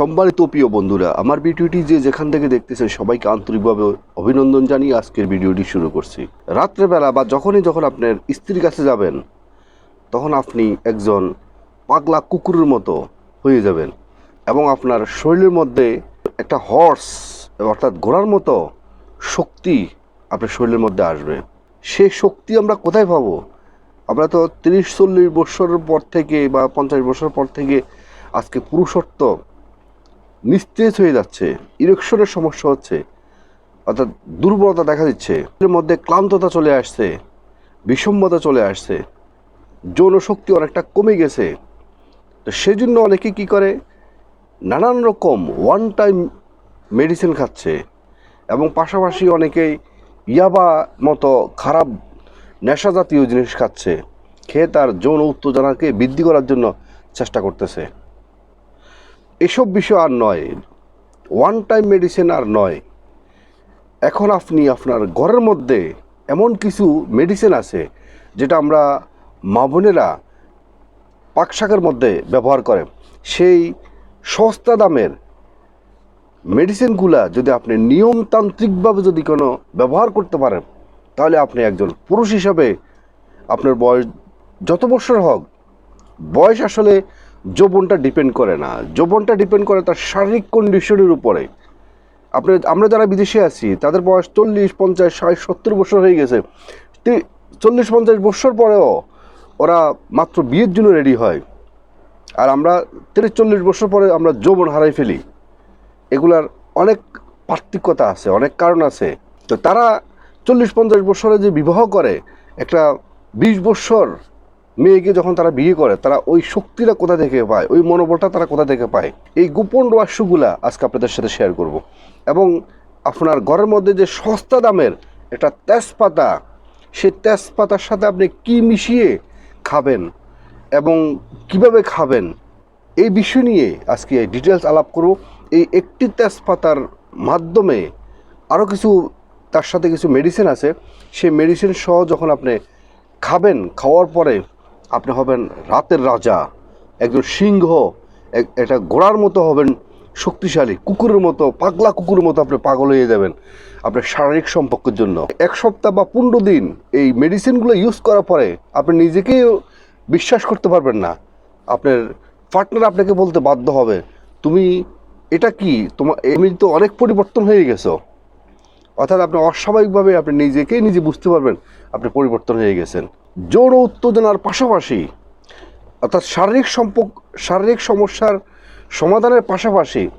সম্মানিত প্রিয় বন্ধুরা, আমার ভিডিওটি যে যেখান থেকে দেখতেছেন সবাইকে আন্তরিকভাবে অভিনন্দন জানিয়ে আজকের ভিডিওটি শুরু করছি। রাত্রেবেলা বা যখনই যখন আপনার স্ত্রীর কাছে যাবেন, তখন আপনি একজন পাগলা কুকুরের মতো হয়ে যাবেন এবং আপনার শরীরের মধ্যে একটা হর্স অর্থাৎ ঘোড়ার মতো শক্তি আপনার শরীরের মধ্যে আসবে। সে শক্তি আমরা কোথায় পাবো? আমরা তো তিরিশ চল্লিশ বছরের পর থেকে বা পঞ্চাশ বছর পর থেকে আজকে পুরুষত্ব নিস্তেজ হয়ে যাচ্ছে। ইরেকশনের সমস্যা হচ্ছে। অর্থাৎ দুর্বলতা দেখা দিচ্ছে। এর মধ্যে ক্লান্ততা চলে আসছে। বিষম্যতা চলে আসছে। যৌন শক্তি অনেকটা কমে গেছে। তো সেজন্য অনেকে কি করে? নানান রকম ওয়ান টাইম মেডিসিন খাচ্ছে। এবং পাশাপাশি অনেকেই ইয়াবা মতো খারাপ নেশা জাতীয় জিনিস খাচ্ছে। খেয়ে তার যৌন উত্তেজনাকে বৃদ্ধি করার জন্য চেষ্টা করতেছে। এসব বিষয় আর নয়। ওয়ান টাইম মেডিসিন আর নয়। এখন আপনি আপনার ঘরের মধ্যে এমন কিছু মেডিসিন আছে, যেটা আমরা মা বোনেরা পাকশাকের মধ্যে ব্যবহার করে। সেই সস্তা দামের মেডিসিনগুলা যদি আপনি নিয়মতান্ত্রিকভাবে যদি কোনো ব্যবহার করতে পারেন, তাহলে আপনি একজন পুরুষ হিসাবে আপনার বয়স যত বছর হোক, বয়স আসলে যৌবনটা ডিপেন্ড করে না। যৌবনটা ডিপেন্ড করে তার শারীরিক কন্ডিশনের উপরে। আপনি, আমরা যারা বিদেশে আছি, তাদের বয়স চল্লিশ, পঞ্চাশ, ষাট, সত্তর বছর হয়ে গেছে। চল্লিশ, পঞ্চাশ বছর পরেও ওরা মাত্র বিয়ের জন্য রেডি হয়। আর আমরা তিরিশ, চল্লিশ বছর পরে আমরা যৌবন হারাই ফেলি। এগুলার অনেক পার্থক্যতা আছে, অনেক কারণ আছে। তো তারা চল্লিশ, পঞ্চাশ বছরে যে বিবাহ করে, একটা বিশ বছর মেয়েকে যখন তারা বিয়ে করে, তারা ওই শক্তিটা কোথা থেকে পায়? ওই মনোবলটা তারা কোথা থেকে পায়? এই গোপন রহস্যগুলা আজকে আপনাদের সাথে শেয়ার করব। এবং আপনার ঘরের মধ্যে যে সস্তা দামের একটা তেজপাতা, সেই তেজপাতার সাথে আপনি কি মিশিয়ে খাবেন এবং কীভাবে খাবেন, এই বিষয় নিয়ে আজকে ডিটেলস আলাপ করব। এই একটি তেজপাতার মাধ্যমে আরও কিছু, তার সাথে কিছু মেডিসিন আছে। সেই মেডিসিন সহ যখন আপনি খাবেন, খাওয়ার পরে আপনি হবেন রাতের রাজা, একজন সিংহ একটা ঘোড়ার মতো হবেন শক্তিশালী, কুকুরের মতো, পাগলা কুকুরের মতো আপনি পাগল হয়ে যাবেন আপনার শারীরিক সম্পর্কের জন্য। এক সপ্তাহ বা পনেরো দিন এই মেডিসিনগুলো ইউজ করার পরে আপনি নিজেকেই বিশ্বাস করতে পারবেন না। আপনার পার্টনার আপনাকে বলতে বাধ্য হবে, তুমি এটা কি? তোমার এমনি তো অনেক পরিবর্তন হয়ে গেছো। অর্থাৎ আপনি অস্বাভাবিকভাবে আপনি নিজেকেই নিজে বুঝতে পারবেন, আপনি পরিবর্তন হয়ে গেছেন। যৌন উত্তেজনার পাশাপাশি, অর্থাৎ শারীরিক সম্পর্ক, শারীরিক সমস্যার সমাধানের পাশাপাশি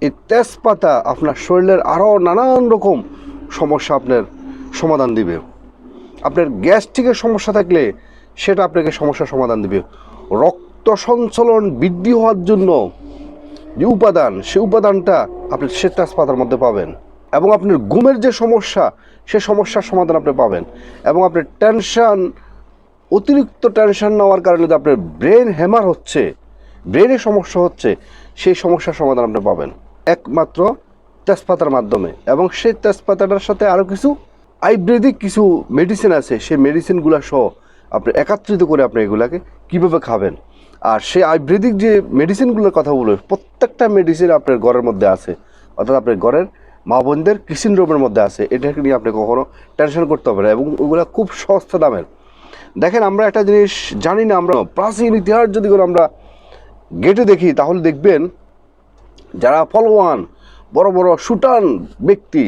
এই তেজপাতা আপনার শরীরের আরও নানান রকম সমস্যা আপনার সমাধান দিবে। আপনার গ্যাস্ট্রিকের সমস্যা থাকলে সেটা আপনাকে সমস্যার সমাধান দিবে। রক্ত সঞ্চালন বৃদ্ধি হওয়ার জন্য যে উপাদান, সে উপাদানটা আপনি সে তেজপাতার মধ্যে পাবেন। এবং আপনার ঘুমের যে সমস্যা, সে সমস্যার সমাধান আপনি পাবেন। এবং আপনার টেনশন অতিরিক্ত টেনশন নেওয়ার কারণে যে আপনার ব্রেন হ্যামার হচ্ছে ব্রেনের সমস্যা হচ্ছে, সেই সমস্যার সমাধান আপনি পাবেন। একমাত্র তেজপাতার মাধ্যমে। এবং সেই তেজপাতাটার সাথে আরও কিছু আয়ুর্বেদিক কিছু মেডিসিন আছে, সেই মেডিসিনগুলো সহ আপনি একত্রিত করে আপনি এগুলাকে কীভাবে খাবেন। আর সেই আয়ুর্বেদিক যে মেডিসিনগুলোর কথা বলবে, প্রত্যেকটা মেডিসিন আপনার ঘরের মধ্যে আছে। অর্থাৎ আপনার ঘরের মা বোনদের কিসিন রোগের মধ্যে আছে। এটাকে নিয়ে আপনি কখনো টেনশন করতে হবে না। এবং ওগুলো খুব সস্তা দামের। দেখেন, আমরা একটা জিনিস জানি না, আমরা প্রাচীন ইতিহাস যদি করে আমরা গেটে দেখি, তাহলে দেখবেন যারা ফলওয়ান, বড় বড় সুটান ব্যক্তি,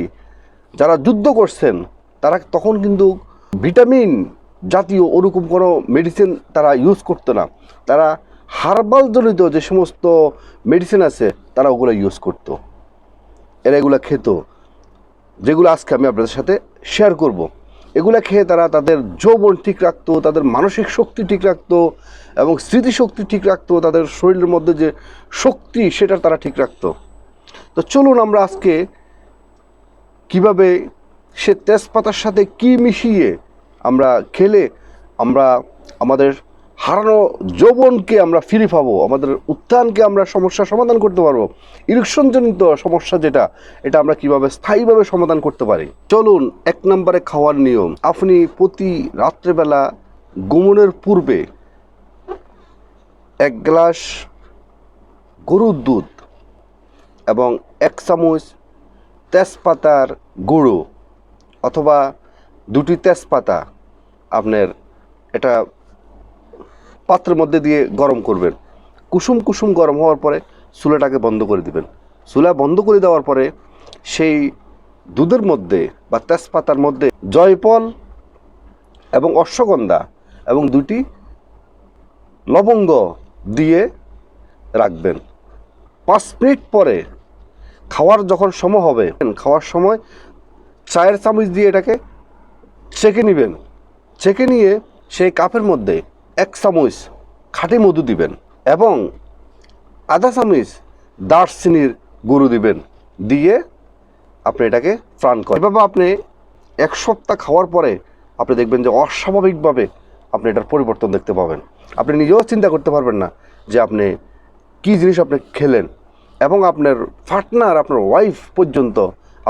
যারা যুদ্ধ করছেন, তারা তখন কিন্তু ভিটামিন জাতীয় ওরকম কোনো মেডিসিন তারা ইউজ করতো না। তারা হার্বাল জনিত যে সমস্ত মেডিসিন আছে, তারা ওগুলো ইউজ করতো। এরা এগুলো খেত। যেগুলো আজকে আমি আপনাদের সাথে শেয়ার করব। এগুলো খেয়ে তারা তাদের যৌবন ঠিক রাখতো, তাদের মানসিক শক্তি ঠিক রাখতো এবং স্মৃতিশক্তি ঠিক রাখতো, তাদের শরীরের মধ্যে যে শক্তি সেটা তারা ঠিক রাখতো। তো চলুন আমরা আজকে কীভাবে সে তেজপাতার সাথে কি মিশিয়ে আমরা খেলে আমরা আমাদের হারানো যৌবনকে আমরা ফিরে পাবো, আমাদের উত্থানকে আমরা সমস্যার সমাধান করতে পারব। ইলেকশনজনিত সমস্যা যেটা, এটা আমরা কীভাবে স্থায়ীভাবে সমাধান করতে পারি? চলুন এক নম্বরে খাওয়ার নিয়ম। আপনি প্রতি রাত্রেবেলা ঘুমনের পূর্বে এক গ্লাস গরুর দুধ এবং এক চামচ তেজপাতার গুঁড়ো অথবা দুটি তেজপাতা। আপনার এটা পাত্রের মধ্যে দিয়ে গরম করবেন। কুসুম কুসুম গরম হওয়ার পরে চুলাটাকে বন্ধ করে দিবেন। চুলা বন্ধ করে দেওয়ার পরে সেই দুধের মধ্যে বা তেজপাতার মধ্যে জয়ফল এবং অশ্বগন্ধা এবং দুটি লবঙ্গ দিয়ে রাখবেন। পাঁচ মিনিট পরে খাওয়ার যখন সময় হবে, খাওয়ার সময় চায়ের চামচ দিয়ে এটাকে ছেঁকে নেবেন। ছেঁকে নিয়ে সেই কাপের মধ্যে এক চামচ খাঁটি মধু দিবেন এবং আধা চামচ দারচিনির গুঁড়ো দিবেন। দিয়ে আপনি এটাকে প্রাণ করেন। এভাবে আপনি এক সপ্তাহ খাওয়ার পরে আপনি দেখবেন যে অস্বাভাবিকভাবে আপনি এটার পরিবর্তন দেখতে পাবেন। আপনি নিজেও চিন্তা করতে পারবেন না যে আপনি কী জিনিস আপনি খেলেন এবং আপনার পার্টনার আপনার ওয়াইফ পর্যন্ত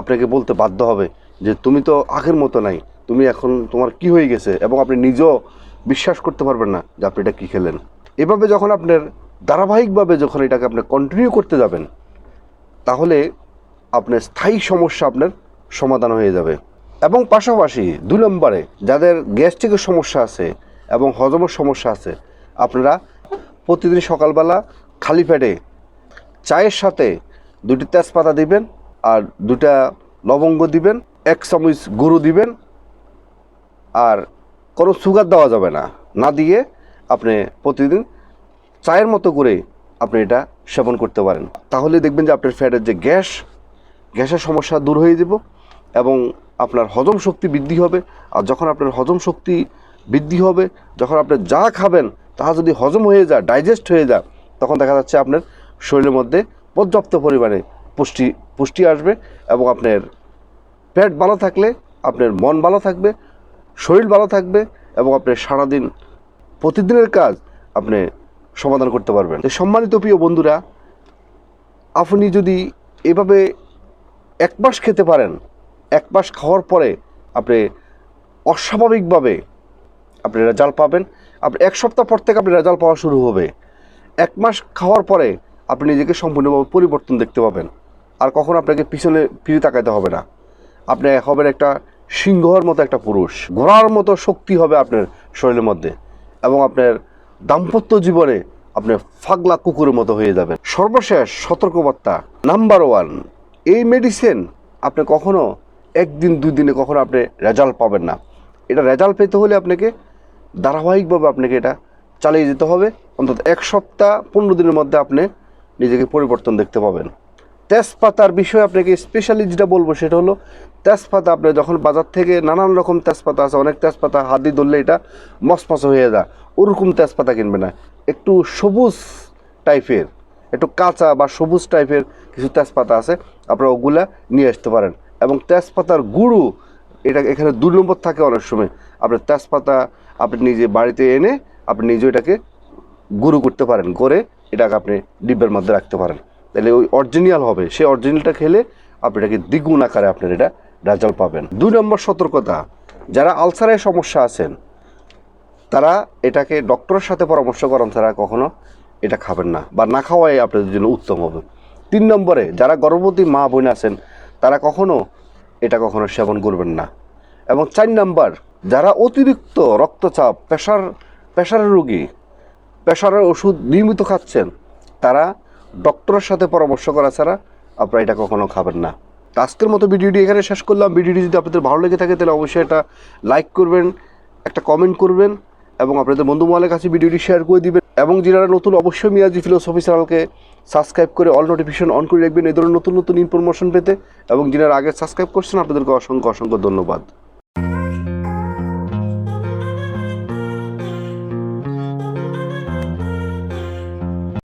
আপনাকে বলতে বাধ্য হবে যে, তুমি তো আগের মতো নাই, তুমি এখন তোমার কি হয়ে গেছে? এবং আপনি নিজেও বিশ্বাস করতে পারবেন না যে আপনি এটা কী খেলেন। এভাবে যখন আপনার ধারাবাহিকভাবে যখন এটাকে আপনি কন্টিনিউ করতে যাবেন, তাহলে আপনার স্থায়ী সমস্যা আপনার সমাধান হয়ে যাবে। এবং পাশাপাশি দুই নম্বরে যাদের গ্যাস্ট্রিকের সমস্যা আছে এবং হজমের সমস্যা আছে, আপনারা প্রতিদিন সকালবেলা খালি পেটে চায়ের সাথে দুটি তেজপাতা দিবেন আর দুটা লবঙ্গ দিবেন, এক চামচ গুঁড়ো দিবেন আর কোনো সুগার দেওয়া যাবে না। না দিয়ে আপনি প্রতিদিন চায়ের মতো করে আপনি এটা সেবন করতে পারেন। তাহলে দেখবেন যে আপনার ফ্যাটের যে গ্যাস, গ্যাসের সমস্যা দূর হয়ে যাব এবং আপনার হজম শক্তি বৃদ্ধি হবে। আর যখন আপনার হজম শক্তি বৃদ্ধি হবে, যখন আপনি যা খাবেন তাহা যদি হজম হয়ে যায় ডাইজেস্ট হয়ে যায়, তখন দেখা যাচ্ছে আপনার শরীরের মধ্যে পর্যাপ্ত পরিমাণে পুষ্টি পুষ্টি আসবে এবং আপনার পেট ভালো থাকলে, আপনার মন ভালো থাকবে শরীর ভালো থাকবে এবং আপনি সারাদিন, প্রতিদিনের কাজ আপনি সমাধান করতে পারবেন। সম্মানিত প্রিয় বন্ধুরা, আপনি যদি এভাবে এক মাস খেতে পারেন, এক মাস খাওয়ার পরে আপনি অস্বাভাবিকভাবে আপনি রেজাল্ট পাবেন। আপনি এক সপ্তাহ পর থেকে আপনি রেজাল্ট পাওয়া শুরু হবে। এক মাস খাওয়ার পরে আপনি নিজেকে সম্পূর্ণভাবে পরিবর্তন দেখতে পাবেন। আর কখন আপনাকে পিছনে ফিরে তাকাইতে হবে না। আপনি হবেন একটা সিংহর মতো একটা পুরুষ। ঘোড়ার মতো শক্তি হবে আপনার শরীরের মধ্যে এবং আপনার দাম্পত্য জীবনে আপনি ফাগলা কুকুরের মতো হয়ে যাবেন। সর্বশেষ সতর্কবার্তা নাম্বার ওয়ান, এই মেডিসিন আপনি কখনো একদিন দুই দিনে কখনো আপনি রেজাল্ট পাবেন না। এটা রেজাল্ট পেতে হলে আপনাকে ধারাবাহিকভাবে আপনাকে এটা চালিয়ে যেতে হবে। অন্তত এক সপ্তাহ, পনেরো দিনের মধ্যে আপনি নিজেকে পরিবর্তন দেখতে পাবেন। তেজপাতার বিষয়ে আপনাকে স্পেশালি যেটা বলব সেটা হলো, তেজপাতা আপনি যখন বাজার থেকে নানান রকম তেজপাতা আছে, অনেক তেজপাতা হাত ধরলে এটা মসমস হয়ে যায়, ওরকম তেজপাতা কিনবে না। একটু সবুজ টাইপের, একটু কাঁচা বা সবুজ টাইপের কিছু তেজপাতা আছে, আপনারা ওগুলা নিয়ে আসতে পারেন। এবং তেজপাতার গুঁড়ো, এটা এখানে দুই নম্বর থাকে অনেক সময়। আপনার তেজপাতা আপনি নিজে বাড়িতে এনে আপনি নিজে এটাকে গুঁড়ো করতে পারেন করে এটাকে আপনি ডিব্বের মধ্যে রাখতে পারেন। তাহলে ওই অরিজিনাল হবে। সেই অরিজিনালটা খেলে আপনি এটাকে দ্বিগুণ আকারে আপনার এটা রেজাল্ট পাবেন। দুই নম্বর সতর্কতা, যারা আলসারের সমস্যা আছেন, তারা এটাকে ডক্টরের সাথে পরামর্শ করেন, তারা কখনো এটা খাবেন না বা না খাওয়াই আপনাদের জন্য উত্তম হবে। তিন নম্বরে, যারা গর্ভবতী মা বোন আছেন, তারা কখনো এটা কখনো সেবন করবেন না। এবং চার নাম্বার, যারা অতিরিক্ত রক্তচাপ, প্রেশার, প্রেশারের রোগী, প্রেশারের ওষুধ নিয়মিত খাচ্ছেন, তারা ডক্টরের সাথে পরামর্শ করা ছাড়া আপনারা এটা কখনো খাবেন না। তো আজকের মতো ভিডিওটি এখানে শেষ করলাম। ভিডিওটি যদি আপনাদের ভালো লেগে থাকে, তাহলে অবশ্যই এটা লাইক করবেন, একটা কমেন্ট করবেন, এবং আপনাদের বন্ধু মহলের কাছে ভিডিওটি শেয়ার করে দিবেন, এবং যারা নতুন, অবশ্যই মিয়াজি ফিলোসফি চ্যানেলকে সাবস্ক্রাইব করে অল নোটিফিকেশন অন করে রাখবেন। এই ধরনের নতুন নতুন ইনফরমেশন পেতে, এবং যারা আগে সাবস্ক্রাইব করছেন, আপনাদেরকে অসংখ্য অসংখ্য ধন্যবাদ।